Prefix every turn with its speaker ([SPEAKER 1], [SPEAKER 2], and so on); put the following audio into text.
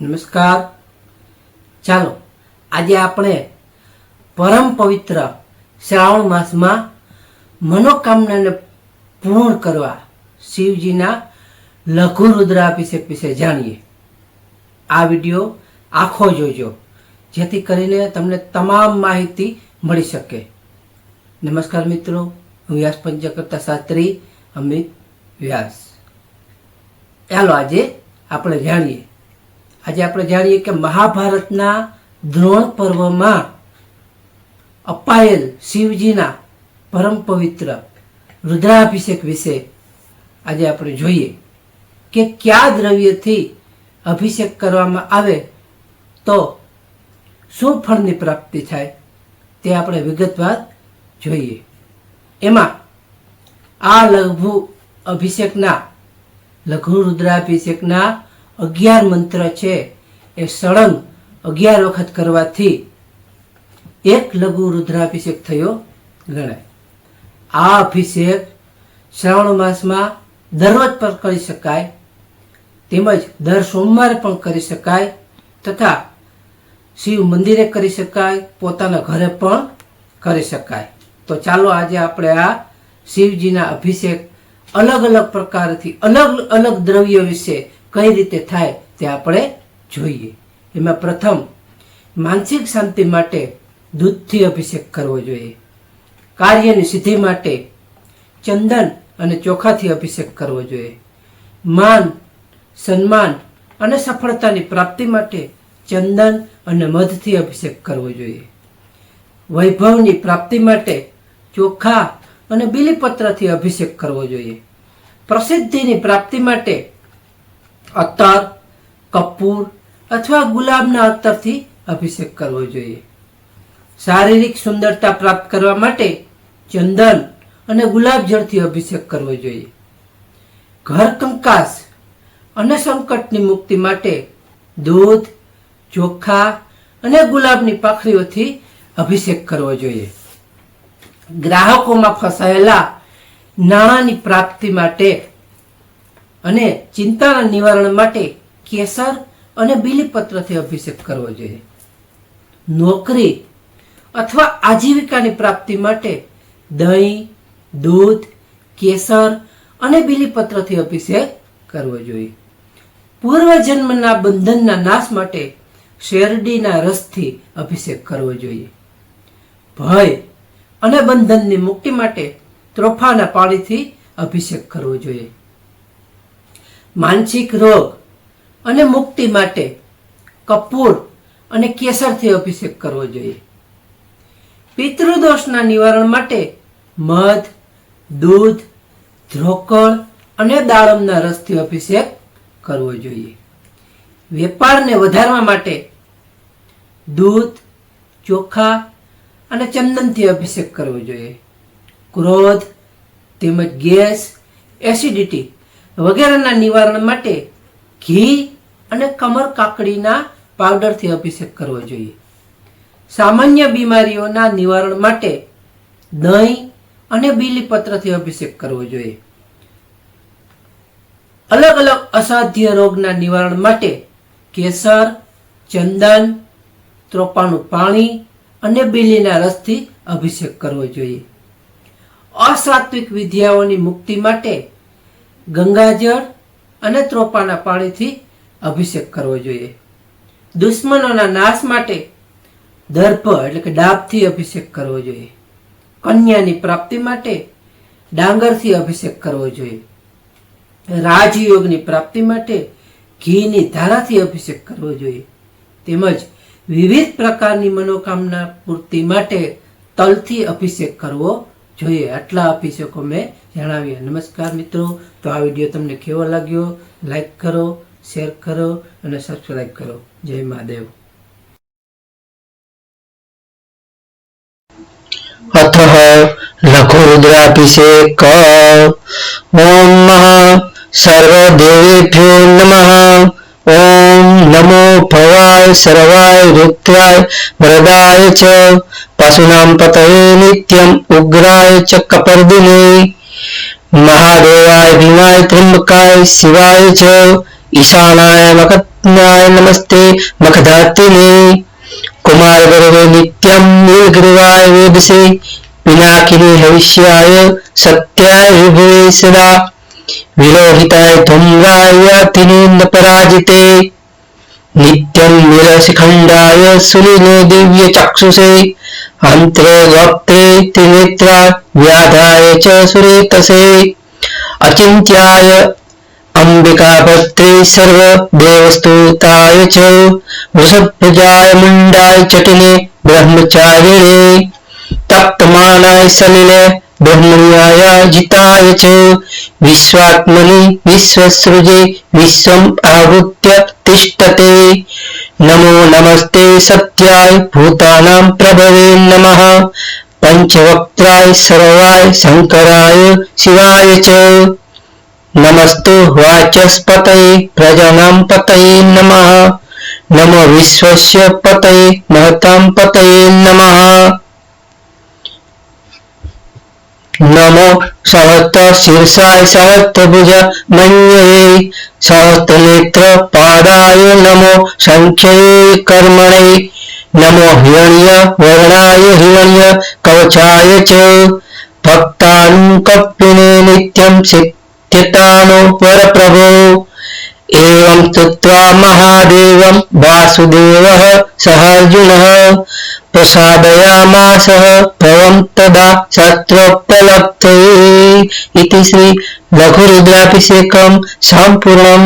[SPEAKER 1] નમસ્કાર. ચાલો, આજે આપણે પરમ પવિત્ર શ્રાવણ માસમાં મનોકામનાને પૂર્ણ કરવા શિવજીના લઘુ રુદ્રાભિષેક વિશે જાણીએ. આ વીડિયો આખો જોજો, જેથી કરીને તમને તમામ માહિતી મળી શકે. નમસ્કાર મિત્રો, હું વ્યાસ પંચકર્તા શાસ્ત્રી અમિત વ્યાસ. ચાલો, આજે આપણે જાણીએ આજે આપણે જાણીએ કે મહાભારતના દ્રોણ પર્વમાં અપાયેલ શિવજીના પરમ પવિત્ર રુદ્રાભિષેક વિશે આજે આપણે જોઈએ કે કયા દ્રવ્યથી અભિષેક કરવામાં આવે તો શું ફળની પ્રાપ્તિ થાય તે આપણે વિગતવાર જોઈએ. એમાં આ લઘુ અભિષેકના, લઘુ રુદ્રાભિષેકના અગિયાર મંત્ર છે એ સળંગ અગિયાર વખત કરવાથી એક લઘુ રુદ્રાભિષેક થયો ગણાય. આ અભિષેક શ્રાવણ માસમાં દરરોજ પણ કરી શકાય, તેમજ દર સોમવારે પણ કરી શકાય તથા શિવ મંદિરે કરી શકાય, પોતાના ઘરે પણ કરી શકાય. તો ચાલો આજે આપણે આ શિવજીના અભિષેક અલગ અલગ પ્રકારથી અલગ અલગ દ્રવ્ય વિશે કઈ રીતે થાય તે આપણે જોઈએ. એમાં પ્રથમ, માનસિક શાંતિ માટે દૂધથી અભિષેક કરવો જોઈએ. કાર્યની સિદ્ધિ માટે ચંદન અને ચોખાથી અભિષેક કરવો જોઈએ. માન, સન્માન અને સફળતાની પ્રાપ્તિ માટે ચંદન અને મધથી અભિષેક કરવો જોઈએ. વૈભવની પ્રાપ્તિ માટે ચોખા અને બીલીપત્રથી અભિષેક કરવો જોઈએ. પ્રસિદ્ધિની પ્રાપ્તિ માટે અત્તર કપૂર અથવા ગુલાબના અત્તરથી અભિષેક કરવો જોઈએ. શારીરિક સુંદરતા પ્રાપ્ત કરવા માટે ચંદન અને ગુલાબ જળથી અભિષેક કરવો જોઈએ. ઘર કંકાસ અને સંકટની મુક્તિ માટે દૂધ, ચોખા અને ગુલાબની પાખરીઓથી અભિષેક કરવો જોઈએ. ગ્રાહકોમાં ફસાયેલા નાણાંની પ્રાપ્તિ માટે અને ચિંતાના નિવારણ માટે કેસર અને બીલીપત્રથી અભિષેક કરવો જોઈએ. નોકરી અથવા આજીવિકાની પ્રાપ્તિ માટે દહીં, દૂધ, કેસર અને બીલીપત્રથી અભિષેક કરવો જોઈએ. પૂર્વજન્મના બંધનના નાશ માટે શેરડીના રસથી અભિષેક કરવો જોઈએ. ભય અને બંધનની મુક્તિ માટે ત્રોફાના પાણીથી અભિષેક કરવો જોઈએ. માનસિક રોગ અને મુક્તિ માટે કપૂર અને કેસરથી અભિષેક કરવો જોઈએ. પિતૃદોષના નિવારણ માટે મધ, દૂધ ધ્રોકળ અને દાડમના રસથી અભિષેક કરવો જોઈએ. વેપારને વધારવા માટે દૂધ, ચોખા અને ચંદનથી અભિષેક કરવો જોઈએ. ક્રોધ તેમજ ગેસ, એસિડિટી વગેરેના નિવારણ માટે ઘી અને કમર કાકડીના પાવડરથી અભિષેક કરવો જોઈએ. સામાન્ય બીમારીઓના નિવારણ માટે દહીં અને બીલીપત્રથી અભિષેક કરવો જોઈએ. અલગ અલગ અસાધ્ય રોગના નિવારણ માટે કેસર, ચંદન, ત્રોપાનું પાણી અને બીલીના રસથી અભિષેક કરવો જોઈએ. અસાત્વિક વિદ્યાઓની મુક્તિ માટે ગંગાજળ અને ત્રોપાના પાણીથી અભિષેક કરવો જોઈએ. દુશ્મનોના નાશ માટે દર્ભ એટલે કે ડાબથી અભિષેક કરવો જોઈએ. કન્યાની પ્રાપ્તિ માટે ડાંગરથી અભિષેક કરવો જોઈએ. રાજયોગની પ્રાપ્તિ માટે ઘીની ધારાથી અભિષેક કરવો જોઈએ. તેમજ વિવિધ પ્રકારની મનોકામના પૂર્તિ માટે તલથી અભિષેક કરવો જોઈએ આટલા અભિષેકો મેં જણાવ્યા. નમસ્કાર મિત્રો. તો આ વીડિયો તમને કેવો લાગ્યો? લાઈક કરો, શેર કરો અને સબસ્ક્રાઈબ કરો. જય મહાદેવ.
[SPEAKER 2] અથ લઘુરુદ્રાભિષેક ઓમ સર્વદેવેભ્યો નમઃ ઓમ નમો ભવાય સર્વાય રુદ્રાય વ્રદાય ચ પશુનામ પતયે નિત્યમ ઉગ્રાય ચ કપર્દિને મહાદેવાય ભીમાય ત્રંબકાય શિવાય ચ ઈશાનાય મખતનાય નમસ્તે મખધાતિને કુમાર ગરવે નિત્યમ નીલગ્રીવાય વેદસે પિનાકિની હવિષ્યાય સત્યાય વિભવે સદા विलोहिताय ध्वनिवाय तिनेंद पराजिते। नित्यं विरसिखण्डाय सुलिने दिव्य चक्षुषे। अन्त्रे गोप्त्रे त्रिनेत्रा व्याधाय च सुरेतसे। अचिन्त्याय अम्बिकापत्रे सर्व देवस्तुताय च। वृषभ्रजाय मुण्डाय चटिने ब्रह्मचारिणे। तप्तमानाय सलिले બ્રહ્મન્યાય જિતાય ચ વિશ્વાત્મનિ વિશ્વસૃજે વિશ્વમ આવૃત્ય તિષ્ઠતે. નમો નમસ્તે સત્યાય ભૂતાનામ પ્રભવે નમઃ. પંચવક્ત્રાય સર્વાય શંકરાય શિવાય ચ નમસ્તુ વાચસ્પતય પ્રજાનામ પતય નમઃ. નમો વિશ્વસ્ય પતય મહતામ પતય નમઃ. नमो सहस्त शीर्षाय सहस्त्रभुज मन्ये सहस्त्रनेत्र पादाय नमो संख्ये कर्मणे नमो हिरण्य वर्णाय हिरण्य कवचाय च भक्तानुकप्पिने नित्यं सिद्ध्यतानो वरप्रभो एवं स्तुत्वा महादेवं वासुदेवः सह ప్రసాదయామాస ప్రవం తదా శ్రీ లఘురుద్రాభిషేకం సంపూర్ణం.